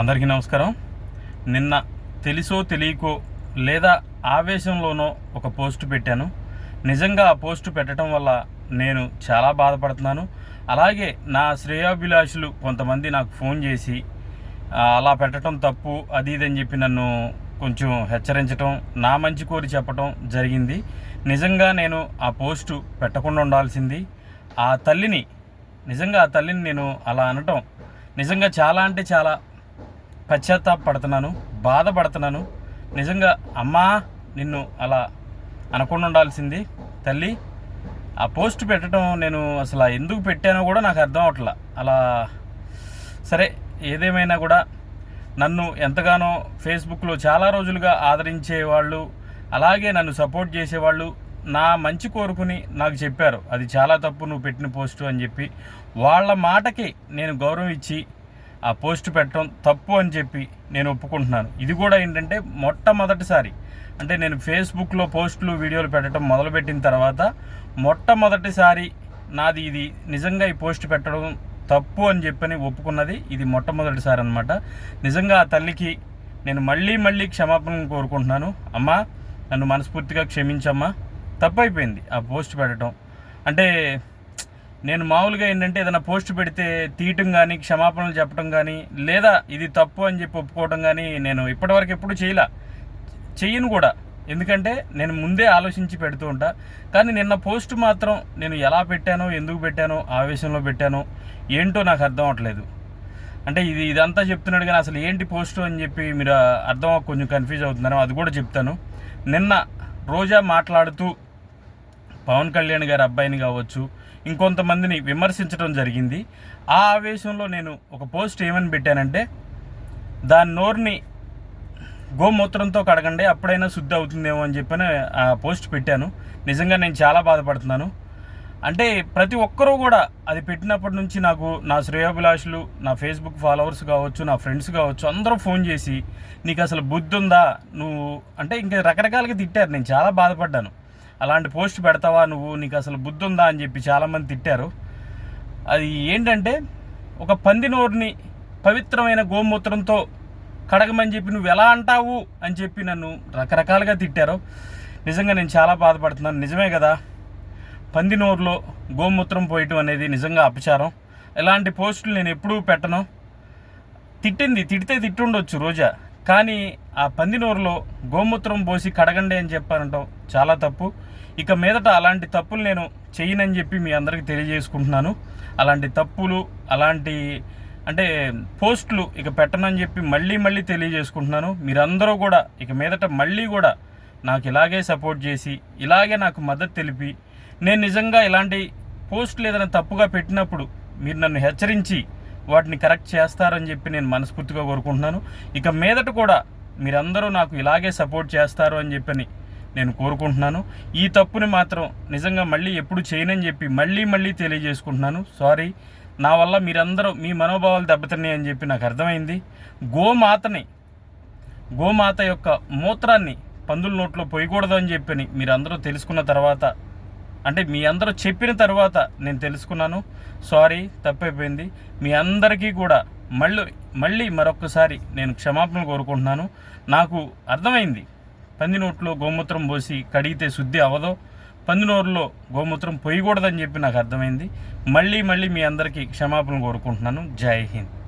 అందరికీ నమస్కారం. నిన్న తెలుసో తెలియకో లేదా ఆవేశంలోనో ఒక పోస్ట్ పెట్టాను. నిజంగా ఆ పోస్ట్ పెట్టడం వల్ల నేను చాలా బాధపడుతున్నాను. అలాగే నా శ్రేయాభిలాషులు కొంతమంది నాకు ఫోన్ చేసి అలా పెట్టడం తప్పు అది ఇది అని చెప్పి నన్ను కొంచెం హెచ్చరించడం నా మంచి కోరి చెప్పడం జరిగింది. నిజంగా నేను ఆ పోస్టు పెట్టకుండా ఉండాల్సింది. ఆ తల్లిని నిజంగా ఆ తల్లిని నేను అలా అనటం నిజంగా చాలా అంటే చాలా పశ్చాత్తాపడుతున్నాను బాధపడుతున్నాను. నిజంగా అమ్మా నిన్ను అలా అనకుండా ఉండాల్సింది. తల్లి ఆ పోస్ట్ పెట్టడం నేను అసలు ఎందుకు పెట్టానో కూడా నాకు అర్థం అవట్లా. అలా సరే ఏదేమైనా కూడా నన్ను ఎంతగానో ఫేస్బుక్లో చాలా రోజులుగా ఆదరించేవాళ్ళు అలాగే నన్ను సపోర్ట్ చేసేవాళ్ళు నా మంచి కోరుకుని నాకు చెప్పారు. అది చాలా తప్పు నువ్వు పెట్టిన పోస్టు అని చెప్పి. వాళ్ళ మాటకి నేను గౌరవం ఇచ్చి ఆ పోస్ట్ పెట్టడం తప్పు అని చెప్పి నేను ఒప్పుకుంటున్నాను. ఇది కూడా ఏంటంటే మొట్టమొదటిసారి అంటే నేను ఫేస్బుక్లో పోస్టులు వీడియోలు పెట్టడం మొదలుపెట్టిన తర్వాత మొట్టమొదటిసారి నాది ఇది నిజంగా ఈ పోస్ట్ పెట్టడం తప్పు అని చెప్పని ఒప్పుకున్నది ఇది మొట్టమొదటిసారి అనమాట నిజంగా ఆ తల్లికి నేను మళ్ళీ మళ్ళీ క్షమాపణ కోరుకుంటున్నాను. అమ్మా నన్ను మనస్ఫూర్తిగా క్షమించమ్మా. తప్పు అయిపోయింది ఆ పోస్ట్ పెట్టడం. అంటే నేను మామూలుగా ఏంటంటే ఏదైనా పోస్ట్ పెడితే తీయటం కానీ క్షమాపణలు చెప్పడం కానీ లేదా ఇది తప్పు అని చెప్పి ఒప్పుకోవడం కానీ నేను ఇప్పటివరకు ఎప్పుడు చేయలే. చెయ్యను కూడా. ఎందుకంటే నేను ముందే ఆలోచించి పెడుతూ ఉంటా. కానీ నిన్న పోస్ట్ మాత్రం నేను ఎలా పెట్టానో ఎందుకు పెట్టానో ఆవేశంలో పెట్టానో ఏంటో నాకు అర్థం అవట్లేదు. అంటే ఇది ఇదంతా చెప్తున్నాడు కానీ అసలు ఏంటి పోస్ట్ అని చెప్పి మీరు అర్థం అవ్వక కొంచెం కన్ఫ్యూజ్ అవుతున్నారు అది కూడా చెప్తాను. నిన్న రోజా మాట్లాడుతూ పవన్ కళ్యాణ్ గారి అబ్బాయిని కావచ్చు ఇంకొంతమందిని విమర్శించడం జరిగింది. ఆ ఆవేశంలో నేను ఒక పోస్ట్ ఏమని పెట్టానంటే దాని నోరుని గోమూత్రంతో కడగండి అప్పుడైనా శుద్ధి అవుతుందేమో అని చెప్పని ఆ పోస్ట్ పెట్టాను. నిజంగా నేను చాలా బాధపడుతున్నాను. అంటే ప్రతి ఒక్కరూ కూడా అది పెట్టినప్పటి నుంచి నాకు నా శ్రేయోభిలాషులు నా ఫేస్బుక్ ఫాలోవర్స్ కావచ్చు నా ఫ్రెండ్స్ కావచ్చు అందరూ ఫోన్ చేసి నీకు అసలు బుద్ధి ఉందా? నువ్వు అంటే ఇంకా రకరకాలుగా తిట్టారు. నేను చాలా బాధపడ్డాను. అలాంటి పోస్ట్ పెడతావా నువ్వు? నీకు అసలు బుద్ధి ఉందా అని చెప్పి చాలామంది తిట్టారు. అది ఏంటంటే ఒక పంది నోరుని పవిత్రమైన గోమూత్రంతో కడగమని చెప్పి నువ్వు ఎలా అంటావు అని చెప్పి నన్ను రకరకాలుగా తిట్టారు. నిజంగా నేను చాలా బాధపడుతున్నాను. నిజమే కదా పంది నోరులో గోమూత్రం పోయటం అనేది నిజంగా అపచారం. ఇలాంటి పోస్టులు నేను ఎప్పుడూ పెట్టను. తిట్టింది తిడితే తిట్టుండొచ్చు రోజా. కానీ ఆ పంది నోరులో గోమూత్రం పోసి కడగండి అని చెప్పారంటావు చాలా తప్పు. ఇక మీదట అలాంటి తప్పులు నేను చేయనని చెప్పి మీ అందరికీ తెలియజేసుకుంటున్నాను. అలాంటి తప్పులు అలాంటి అంటే పోస్టులు ఇక పెట్టనని చెప్పి మళ్ళీ మళ్ళీ తెలియజేసుకుంటున్నాను. మీరందరూ కూడా ఇక మీదట మళ్ళీ కూడా నాకు ఇలాగే సపోర్ట్ చేసి ఇలాగే నాకు మద్దతు తెలిపి నేను నిజంగా ఇలాంటి పోస్టులు ఏదైనా తప్పుగా పెట్టినప్పుడు మీరు నన్ను హెచ్చరించి వాటిని కరెక్ట్ చేస్తారని చెప్పి నేను మనస్ఫూర్తిగా కోరుకుంటున్నాను. ఇక మీదట కూడా మీరందరూ నాకు ఇలాగే సపోర్ట్ చేస్తారు అని చెప్పని నేను కోరుకుంటున్నాను. ఈ తప్పుని మాత్రం నిజంగా మళ్ళీ ఎప్పుడు చేయనని చెప్పి మళ్ళీ మళ్ళీ తెలియజేసుకుంటున్నాను. సారీ నా వల్ల మీరందరూ మీ మనోభావాలు దెబ్బతిన్నాయి అని చెప్పి నాకు అర్థమైంది. గోమాతని గోమాత యొక్క మూత్రాన్ని పందుల నోట్లో పోయకూడదు అని చెప్పి మీరందరూ తెలుసుకున్న తర్వాత అంటే మీ అందరూ చెప్పిన తర్వాత నేను తెలుసుకున్నాను. సారీ తప్పైపోయింది. మీ అందరికీ కూడా మళ్ళీ మళ్ళీ మరొకసారి నేను క్షమాపణ కోరుకుంటున్నాను. నాకు అర్థమైంది. పంది నోట్లో గోమూత్రం పోసి కడిగితే శుద్ధి అవ్వదో పంది నోరులో గోమూత్రం పొయ్యకూడదని చెప్పి నాకు అర్థమైంది. మళ్ళీ మళ్ళీ మీ అందరికీ క్షమాపణ కోరుకుంటున్నాను. జై హింద్.